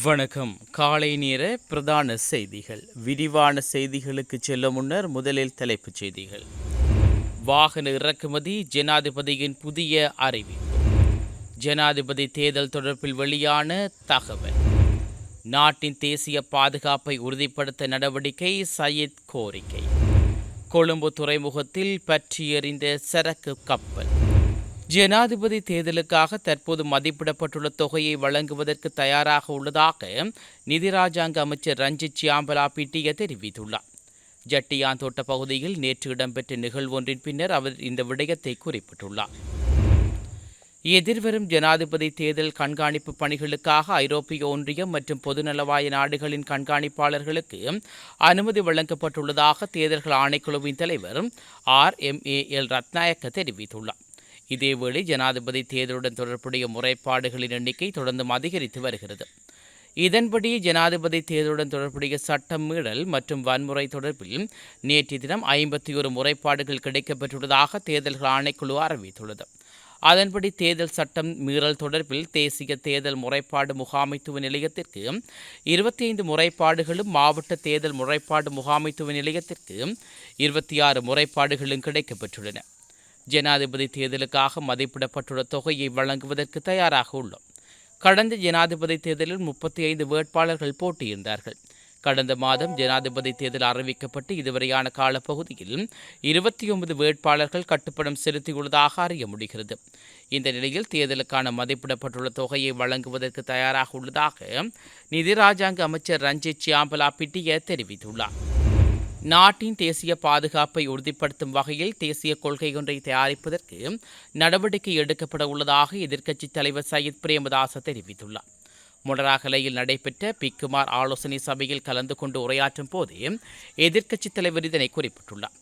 வணக்கம். காலை நேர பிரதான செய்திகள். விரிவான செய்திகளுக்கு செல்ல முன்னர் முதலில் தலைப்புச் செய்திகள். வாகன இறக்குமதி ஜனாதிபதியின் புதிய அறிவிப்பு. ஜனாதிபதி தேர்தல் தொடர்பில் வெளியான தகவல். நாட்டின் தேசிய பாதுகாப்பை உறுதிப்படுத்த நடவடிக்கை சயீத் கோரிக்கை. கொழும்பு துறைமுகத்தில் பற்றி எறிந்த சரக்கு கப்பல். ஜனாதிபதி தேர்தலுக்காக தற்போது மதிப்பிடப்பட்டுள்ள தொகையை வழங்குவதற்கு தயாராக உள்ளதாக நிதி ராஜாங்க அமைச்சர் ரஞ்சித் சியாம்பலா பிட்டிய தெரிவித்துள்ளார். ஜட்டியாந்தோட்ட பகுதியில் நேற்று இடம்பெற்ற நிகழ்வொன்றின் பின்னர் அவர் இந்த விடயத்தை குறிப்பிட்டுள்ளார். எதிர்வரும் ஜனாதிபதி தேர்தல் கண்காணிப்பு பணிகளுக்காக ஐரோப்பிய ஒன்றியம் மற்றும் பொதுநலவாய நாடுகளின் கண்காணிப்பாளர்களுக்கு அனுமதி வழங்கப்பட்டுள்ளதாக தேர்தல்கள் ஆணைக்குழுவின் தலைவர் R M A L Ratnayake தெரிவித்துள்ளார். இதேவேளை ஜனாதிபதி தேர்தலுடன் தொடர்புடைய முறைப்பாடுகளின் எண்ணிக்கை தொடர்ந்தும் அதிகரித்து வருகிறது. இதன்படி ஜனாதிபதி தேர்தலுடன் தொடர்புடைய சட்டம் மீறல் மற்றும் வன்முறை தொடர்பில் நேற்று தினம் ஐம்பத்தி ஒரு முறைப்பாடுகள் கிடைக்கப்பெற்றுள்ளதாக தேர்தல்கள் ஆணைக்குழு அறிவித்துள்ளது. அதன்படி தேர்தல் சட்டம் மீறல் தொடர்பில் தேசிய தேர்தல் முறைப்பாடு முகாமைத்துவ நிலையத்திற்கு இருபத்தி ஐந்து முறைப்பாடுகளும் மாவட்ட தேர்தல் முறைப்பாடு முகாமைத்துவ நிலையத்திற்கு இருபத்தி ஆறு முறைப்பாடுகளும் கிடைக்கப்பெற்றுள்ளன. ஜனாதிபதி தேர்தலுக்காக மதிப்பிடப்பட்டுள்ள தொகையை வழங்குவதற்கு தயாராக உள்ளோம். கடந்த ஜனாதிபதி தேர்தலில் முப்பத்தி ஐந்து வேட்பாளர்கள் போட்டியிருந்தார்கள். கடந்த மாதம் ஜனாதிபதி தேர்தல் அறிவிக்கப்பட்டு இதுவரையான காலப்பகுதியில் இருபத்தி ஒன்பது வேட்பாளர்கள் கட்டுப்படம் செலுத்தியுள்ளதாக அறிய முடிகிறது. இந்த நிலையில் தேர்தலுக்கான மதிப்பிடப்பட்டுள்ள தொகையை வழங்குவதற்கு தயாராக உள்ளதாக நிதி ராஜாங்க அமைச்சர் ரஞ்சித் சியாம்பலா பிட்டிய தெரிவித்துள்ளார். நாட்டின் தேசிய பாதுகாப்பை உறுதிப்படுத்தும் வகையில் தேசிய கொள்கை ஒன்றை தயாரிப்பதற்கு நடவடிக்கை எடுக்கப்பட உள்ளதாக எதிர்க்கட்சித் தலைவர் சயித் பிரேமதாச தெரிவித்துள்ளார். முடராகலையில் நடைபெற்ற பிக்குமார் ஆலோசனை சபையில் கலந்து கொண்டு உரையாற்றும் போது எதிர்க்கட்சித் தலைவர் இதனை குறிப்பிட்டுள்ளார்.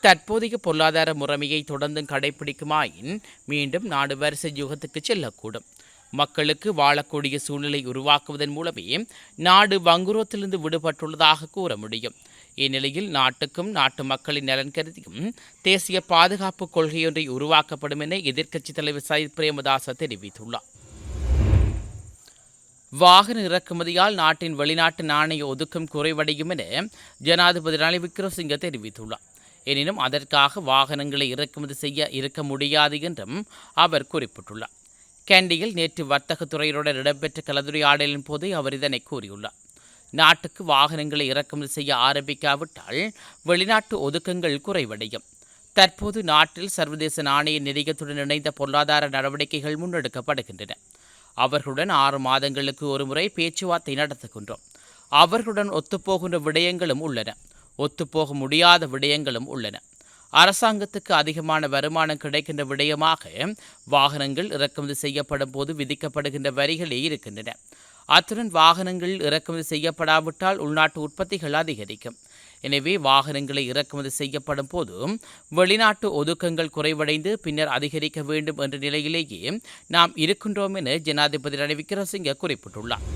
தற்போதைய பொருளாதார முறைமையை தொடர்ந்து கடைபிடிக்குமாயின் மீண்டும் நாடு வரிசை யுகத்துக்கு செல்லக்கூடும். மக்களுக்கு வாழக்கூடிய சூழ்நிலை உருவாக்குவதன் மூலமே நாடு வங்குரோத்திலிருந்து விடுபட்டுள்ளதாக கூற முடியும். இந்நிலையில் நாட்டுக்கும் நாட்டு மக்களின் நலன் கருதியும் தேசிய பாதுகாப்பு கொள்கையொன்றை உருவாக்கப்படும் என எதிர்க்கட்சித் தலைவர் சயித் பிரேமதாச தெரிவித்துள்ளார். வாகன இறக்குமதியால் நாட்டின் வெளிநாட்டு நாணய ஒதுக்கம் குறைவடையும் என ஜனாதிபதி ரணில் விக்ரமசிங்க தெரிவித்துள்ளார். எனினும் அதற்காக வாகனங்களை இறக்குமதி செய்ய இருக்க முடியாது என்றும் அவர் குறிப்பிட்டுள்ளார். கேண்டியில் நேற்று வர்த்தகத்துறையுடன் இடம்பெற்ற கலந்துரையாடலின் போது அவர் இதனை கூறியுள்ளார். நாட்டுக்கு வாகனங்களை இறக்குமதி செய்ய ஆரம்பிக்காவிட்டால் வெளிநாட்டு ஒதுக்கங்கள் குறைவடையும். தற்போது நாட்டில் சர்வதேச நாணய நிதியத்துடன் இணைந்த பொருளாதார நடவடிக்கைகள் முன்னெடுக்கப்படுகின்றன. அவர்களுடன் ஆறு மாதங்களுக்கு ஒருமுறை பேச்சுவார்த்தை நடத்துகின்றோம். அவர்களுடன் ஒத்துப்போகின்ற விடயங்களும் உள்ளன. ஒத்துப்போக முடியாத விடயங்களும் உள்ளன. அரசாங்கத்துக்கு அதிகமான வருமானம் கிடைக்கின்ற விடயமாக வாகனங்கள் இறக்குமதி செய்யப்படும் போது விதிக்கப்படுகின்ற வரிகளே இருக்கின்றன. அத்துடன் வாகனங்கள் இறக்குமதி செய்யப்படாவிட்டால் உள்நாட்டு உற்பத்திகள் அதிகரிக்கும். எனவே வாகனங்களை இறக்குமதி செய்யப்படும் போதும் வெளிநாட்டு ஒதுக்கங்கள் குறைவடைந்து பின்னர் அதிகரிக்க வேண்டும் என்ற நிலையிலேயே நாம் இருக்கின்றோம் என ஜனாதிபதி ரணில் விக்ரமசிங்க குறிப்பிட்டுள்ளார்.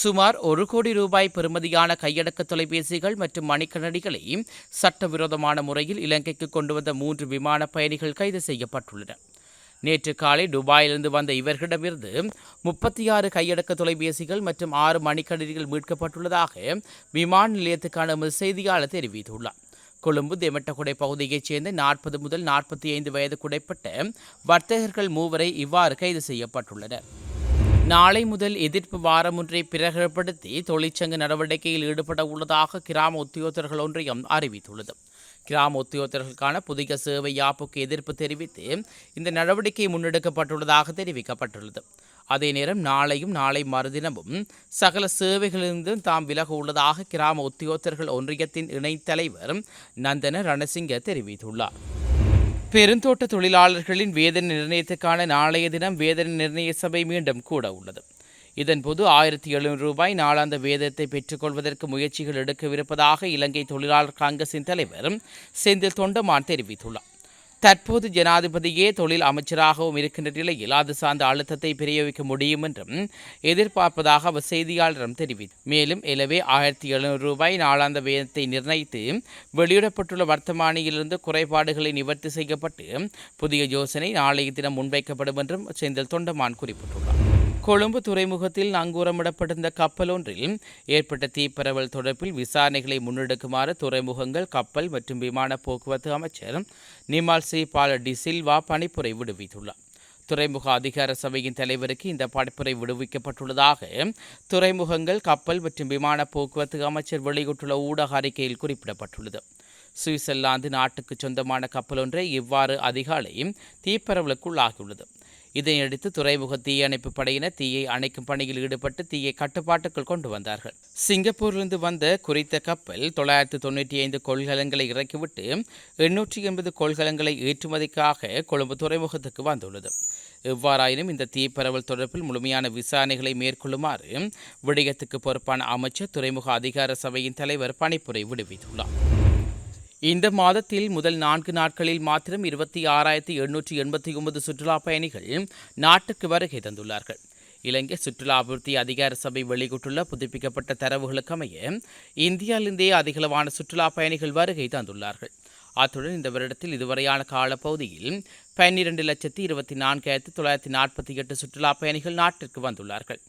சுமார் ஒரு கோடி ரூபாய் பெறுமதியான கையடக்க தொலைபேசிகள் மற்றும் மணிக்கணடிகளை சட்டவிரோதமான முறையில் இலங்கைக்கு கொண்டு வந்த மூன்று விமான பயணிகள் கைது செய்யப்பட்டுள்ளனர். நேற்று காலை துபாயிலிருந்து வந்த இவர்களிடமிருந்து முப்பத்தி ஆறு கையடக்க தொலைபேசிகள் மற்றும் ஆறு மணிக்கணினிகள் மீட்கப்பட்டுள்ளதாக விமான நிலையத்துக்கான எமது செய்தியாளர் தெரிவித்துள்ளார். கொழும்பு தெமட்டகுடை பகுதியைச் சேர்ந்த நாற்பது முதல் நாற்பத்தி ஐந்து வயதுக்குடைப்பட்ட வர்த்தகர்கள் மூவரை இவ்வாறு கைது செய்யப்பட்டுள்ளனர். நாளை முதல் எதிர்ப்பு வாரம் ஒன்றை பிரகடப்படுத்தி தொழிற்சங்க நடவடிக்கையில் ஈடுபட உள்ளதாக கிராம உத்தியோகத்தர்கள் ஒன்றியம் அறிவித்துள்ளது. கிராம உத்தியோகத்தர்களுக்கான புதிய சேவை யாப்புக்கு எதிர்ப்பு தெரிவித்து இந்த நடவடிக்கை முன்னெடுக்கப்பட்டுள்ளதாக தெரிவிக்கப்பட்டுள்ளது. அதே நேரம் நாளையும் நாளை மறுதினமும் சகல சேவைகளிலிருந்தும் தாம் விலக உள்ளதாக கிராம உத்தியோகத்தர்கள் ஒன்றியத்தின் இணைத் தலைவர் நந்தன ரணசிங்க தெரிவித்துள்ளார். பெருந்தோட்ட தொழிலாளர்களின் வேதனை நிர்ணயத்துக்கான நாளைய தினம் வேதனை நிர்ணய சபை மீண்டும் கூட உள்ளது இதன்போது ஆயிரத்தி எழுநூறு ரூபாய் நாளாந்த வேதத்தை பெற்றுக்கொள்வதற்கு முயற்சிகள் எடுக்கவிருப்பதாக இலங்கை தொழிலாளர் காங்கிரசின் தலைவர் செந்தில் தொண்டமான் தெரிவித்துள்ளார். தற்போது ஜனாதிபதியே தொழில் அமைச்சராகவும் இருக்கின்ற நிலையில் அது சார்ந்த அழுத்தத்தை பிரயோகிக்க முடியும் என்றும் எதிர்பார்ப்பதாக அவர் செய்தியாளரிடம் தெரிவித்தார். மேலும் எனவே ஆயிரத்தி எழுநூறு ரூபாய் நாளாந்த வேதத்தை நிர்ணயித்து வெளியிடப்பட்டுள்ள வர்த்தமானியிலிருந்து குறைபாடுகளை நிவர்த்தி செய்யப்பட்டு புதிய யோசனை நாளைய தினம் முன்வைக்கப்படும் என்றும் செந்தில் தொண்டமான் குறிப்பிட்டுள்ளார். கொழும்பு துறைமுகத்தில் நங்கூரமிடப்பட்டிருந்த கப்பலொன்றில் ஏற்பட்ட தீப்பரவல் தொடர்பில் விசாரணைகளை முன்னெடுக்குமாறு துறைமுகங்கள் கப்பல் மற்றும் விமான போக்குவரத்து அமைச்சர் நிமால் சி. பால டி. சில்வா பணிப்புரை விடுவித்துள்ளார். துறைமுக அதிகார சபையின் தலைவருக்கு இந்த பணிப்புரை விடுவிக்கப்பட்டுள்ளதாக துறைமுகங்கள் கப்பல் மற்றும் விமான போக்குவரத்து அமைச்சர் வெளியிட்டுள்ள ஊடக அறிக்கையில் குறிப்பிடப்பட்டுள்ளது. சுவிட்சர்லாந்து நாட்டுக்கு சொந்தமான கப்பல் ஒன்றை இவ்வாறு அதிகாலை தீப்பரவலுக்குள்ளாகியுள்ளது இதனையடுத்து துறைமுக தீயணைப்பு படையினர் தீயை அணைக்கும் பணியில் ஈடுபட்டு தீயை கட்டுப்பாட்டுக்குள் கொண்டு வந்தார்கள். சிங்கப்பூரிலிருந்து வந்த குறித்த கப்பல் தொள்ளாயிரத்து தொண்ணூற்றி ஐந்து கொள்கலங்களை இறக்கிவிட்டு எண்ணூற்றி எண்பது கொள்கலங்களை ஏற்றுமதிக்காக கொழும்பு துறைமுகத்துக்கு வந்துள்ளது. எவ்வாறாயினும் இந்த தீப்பரவல் தொடர்பில் முழுமையான விசாரணைகளை மேற்கொள்ளுமாறு விடயத்துக்கு பொறுப்பான அமைச்சர் துறைமுக அதிகார சபையின் தலைவர் பணிப்புரை விடுவித்துள்ளார். இந்த மாதத்தில் முதல் நான்கு நாட்களில் மாத்திரம் இருபத்தி ஆறாயிரத்தி எண்ணூற்றி எண்பத்தி ஒன்பது சுற்றுலா பயணிகள் நாட்டுக்கு வருகை தந்துள்ளார்கள். இலங்கை சுற்றுலா அபிவிருத்தி அதிகார சபை வெளியிட்டுள்ள புதுப்பிக்கப்பட்ட தரவுகளுக்கமைய இந்தியாவிலிருந்தே அதிகளவான சுற்றுலா பயணிகள் வருகை தந்துள்ளார்கள். அத்துடன் இந்த வருடத்தில் இதுவரையான காலப்பகுதியில் பன்னிரண்டு லட்சத்தி இருபத்தி நான்காயிரத்தி தொள்ளாயிரத்தி நாற்பத்தி எட்டு சுற்றுலா பயணிகள் நாட்டிற்கு வந்துள்ளார்கள்.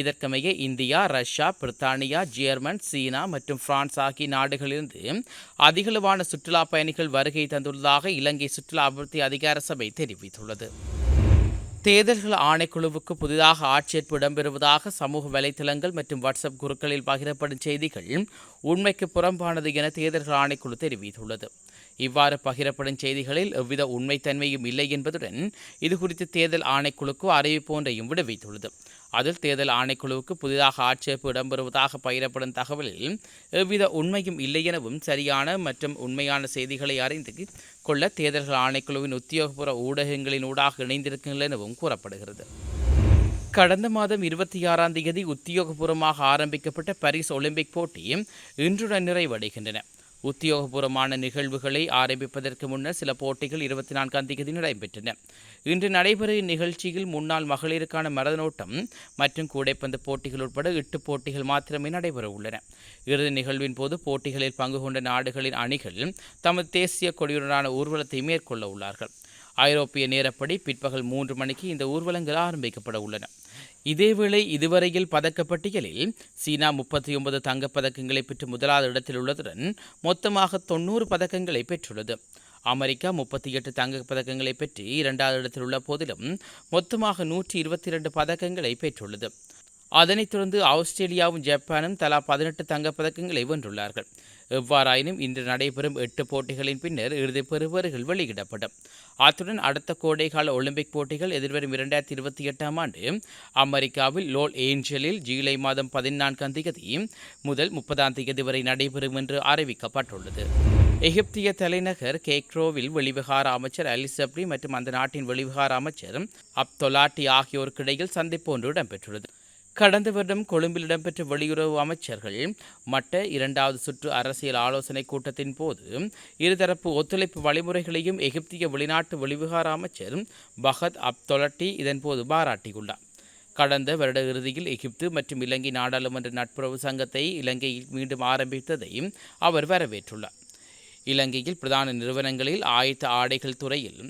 இதற்கமைய இந்தியா ரஷ்யா பிரித்தானியா ஜெர்மன் சீனா மற்றும் பிரான்ஸ் ஆகிய நாடுகளிலிருந்து அதிகளவான சுற்றுலா பயணிகள் வருகை தந்துள்ளதாக இலங்கை சுற்றுலா அபிவிருத்தி அதிகார சபை தெரிவித்துள்ளது. தேர்தல்கள் ஆணைக்குழுவுக்கு புதிதாக ஆட்சேர்ப்பு இடம்பெறுவதாக சமூக வலைதளங்கள் மற்றும் வாட்ஸ்அப் குருக்களில் பகிரப்படும் செய்திகள் உண்மைக்கு புறம்பானது என தேர்தல்கள் ஆணைக்குழு தெரிவித்துள்ளது. இவ்வாறு பகிரப்படும் செய்திகளில் எவ்வித உண்மைத்தன்மையும் இல்லை என்பதுடன் இதுகுறித்து தேர்தல் ஆணைக்குழுக்கு அறிவிப்பு ஒன்றையும் விடுவித்துள்ளது. அதில் தேர்தல் ஆணைக்குழுவுக்கு புதிதாக ஆட்சேர்ப்பு இடம்பெறுவதாக பகிரப்படும் தகவலில் எவ்வித உண்மையும் இல்லை எனவும் சரியான மற்றும் உண்மையான செய்திகளை அறிந்து கொள்ள தேர்தல்கள் ஆணைக்குழுவின் உத்தியோகபூர்வ ஊடகங்களின் ஊடாக இணைந்திருக்கின்றன எனவும் கூறப்படுகிறது. கடந்த மாதம் இருபத்தி ஆறாம் தேதி உத்தியோகபூர்வமாக ஆரம்பிக்கப்பட்ட பாரிஸ் ஒலிம்பிக் போட்டி இன்றுடன் நிறைவடைகின்றன. உத்தியோகபூர்வமான நிகழ்வுகளை ஆரம்பிப்பதற்கு முன்னர் சில போட்டிகள் இருபத்தி நான்காம் தேதி நடைபெற்றன. இன்று நடைபெறும் இந்நிகழ்ச்சியில் முன்னாள் மகளிருக்கான மரநோட்டம் மற்றும் கூடைப்பந்து போட்டிகள் உட்பட எட்டு போட்டிகள் மாத்திரமே நடைபெற உள்ளன. இறுதி நிகழ்வின் போது போட்டிகளில் பங்கு கொண்ட நாடுகளின் அணிகள் தமது தேசிய கொடியுடனான ஊர்வலத்தை மேற்கொள்ள உள்ளார்கள். ஐரோப்பிய நேரப்படி பிற்பகல் மூன்று மணிக்கு இந்த ஊர்வலங்கள் ஆரம்பிக்கப்பட உள்ளன. இதேவேளை இதுவரையில் பதக்கப்பட்டியலில் சீனா முப்பத்தி ஒன்பது தங்கப்பதக்கங்களை பெற்று முதலாவது இடத்தில் உள்ளதுடன் மொத்தமாக தொண்ணூறு பதக்கங்களை பெற்றுள்ளது. அமெரிக்கா முப்பத்தி எட்டு தங்கப் பதக்கங்களை பெற்று இரண்டாவது இடத்தில் உள்ள போதிலும் மொத்தமாக நூற்றி இருபத்தி இரண்டு பதக்கங்களை பெற்றுள்ளது. அதனைத் தொடர்ந்து ஆஸ்திரேலியாவும் ஜப்பானும் தலா பதினெட்டு தங்கப் பதக்கங்களை வென்றுள்ளார்கள். எவ்வாறாயினும் இன்று நடைபெறும் எட்டு போட்டிகளின் பின்னர் இறுதிப் பெறுபவர்கள் வெளியிடப்படும். அத்துடன் அடுத்த கோடைகால ஒலிம்பிக் போட்டிகள் எதிர்வரும் இரண்டாயிரத்தி இருபத்தி எட்டாம் ஆண்டு அமெரிக்காவில் லோல் ஏஞ்சலில் ஜூலை மாதம் பதினான்காம் தேதி முதல் முப்பதாம் தேதி வரை நடைபெறும் என்று அறிவிக்கப்பட்டுள்ளது. எகிப்திய தலைநகர் கேக்ரோவில் வெளிவிகார அமைச்சர் அலிசப்ரி மற்றும் அந்த நாட்டின் வெளிவிகார அமைச்சர் அப்தொலாட்டி ஆகியோருக்கிடையில் சந்திப்பு ஒன்று இடம்பெற்றுள்ளது. கடந்த வருடம் கொழும்பில் இடம்பெற்ற வெளியுறவு அமைச்சர்கள் மட்ட இரண்டாவது சுற்று அரசியல் ஆலோசனை கூட்டத்தின் போது இருதரப்பு ஒத்துழைப்பு வழிமுறைகளையும் எகிப்திய வெளிநாட்டு வெளிவிகார அமைச்சர் பஹத் அப்தொலட்டி இதன்போது பாராட்டியுள்ளார். கடந்த வருட இறுதியில் எகிப்து மற்றும் இலங்கை நாடாளுமன்ற நட்புறவு சங்கத்தை இலங்கையில் மீண்டும் ஆரம்பித்ததையும் அவர் வரவேற்றுள்ளார். இலங்கையில் பிரதான நிறுவனங்களில் ஆயத்த ஆடைகள் துறையில்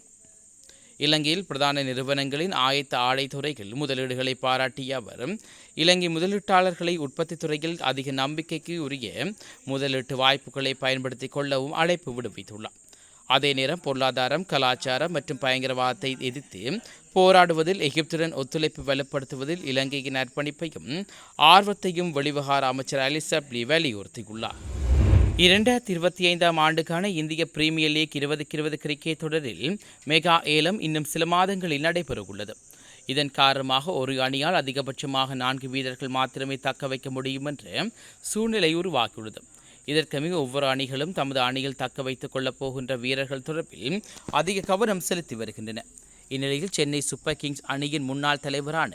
இலங்கையில் பிரதான நிறுவனங்களின் ஆயத்த ஆடை துறையில் முதலீடுகளை பாராட்டிய அவர் இலங்கை முதலீட்டாளர்களை உற்பத்தி துறையில் அதிக நம்பிக்கைக்கு உரிய முதலீட்டு வாய்ப்புகளை பயன்படுத்திக் கொள்ளவும் அழைப்பு விடுவித்துள்ளார். அதே நேரம் பொருளாதாரம் கலாச்சாரம் மற்றும் பயங்கரவாதத்தை எதிர்த்து போராடுவதில் எகிப்துடன் ஒத்துழைப்பு வலுப்படுத்துவதில் இலங்கையின் அர்ப்பணிப்பையும் ஆர்வத்தையும் வெளிவகார அமைச்சர் அலிசப்லி வலியுறுத்தியுள்ளார். இரண்டாயிரத்தி இருபத்தி ஐந்தாம் ஆண்டுக்கான இந்திய பிரீமியர் லீக் இருபதுக்கு இருபது கிரிக்கெட் தொடரில் மெகா ஏலம் இன்னும் சில மாதங்களில் நடைபெறவுள்ளது. இதன் காரணமாக ஒரு அணியால் அதிகபட்சமாக நான்கு வீரர்கள் மாத்திரமே தக்க வைக்க முடியும் என்ற சூழ்நிலை உருவாகியுள்ளது. மிக ஒவ்வொரு அணிகளும் தமது அணியில் தக்க வைத்துக் கொள்ளப் போகின்ற வீரர்கள் தொடர்பில் அதிக கவனம் செலுத்தி வருகின்றன. இந்நிலையில் சென்னை சூப்பர் கிங்ஸ் அணியின் முன்னாள் தலைவரான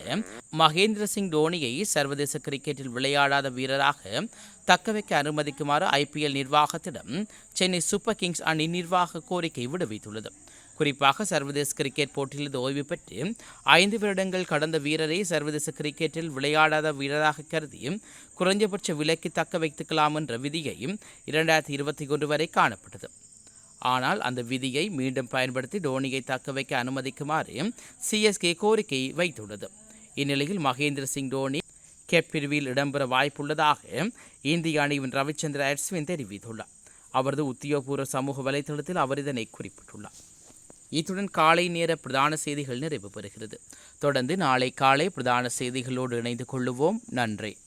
மகேந்திர சிங் தோனியை சர்வதேச கிரிக்கெட்டில் விளையாடாத வீரராக தக்க வைக்க அனுமதிக்குமாறு ஐபிஎல் நிர்வாகத்திடம் சென்னை சூப்பர் கிங்ஸ் அணி நிர்வாக கோரிக்கை விடுவித்துள்ளது. குறிப்பாக சர்வதேச கிரிக்கெட் போட்டியிலிருந்து ஓய்வு பெற்று ஐந்து வருடங்கள் கடந்த வீரரை சர்வதேச கிரிக்கெட்டில் விளையாடாத வீரராக கருதி குறைஞ்சபட்ச விலைக்கு தக்க வைத்துக்கலாம் என்ற விதியையும் இரண்டாயிரத்தி இருபத்தி ஒன்று வரை காணப்பட்டது. ஆனால் அந்த விதியை மீண்டும் பயன்படுத்தி டோனியை தக்க வைக்க அனுமதிக்குமாறு சிஎஸ்கே கோரிக்கை வைத்துள்ளது. இந்நிலையில் மகேந்திர சிங் டோனி கேப் பிரிவில் இடம்பெற வாய்ப்புள்ளதாக இந்திய அணியின் ரவிச்சந்திர அஸ்வின் தெரிவித்துள்ளார். அவரது உத்தியோகபூர்வ சமூக வலைதளத்தில் அவர் இதனை குறிப்பிட்டுள்ளார். இத்துடன் காலை நேர பிரதான செய்திகள் நிறைவு பெறுகிறது. தொடர்ந்து நாளை காலை பிரதான செய்திகளோடு இணைந்து கொள்ளுவோம். நன்றி.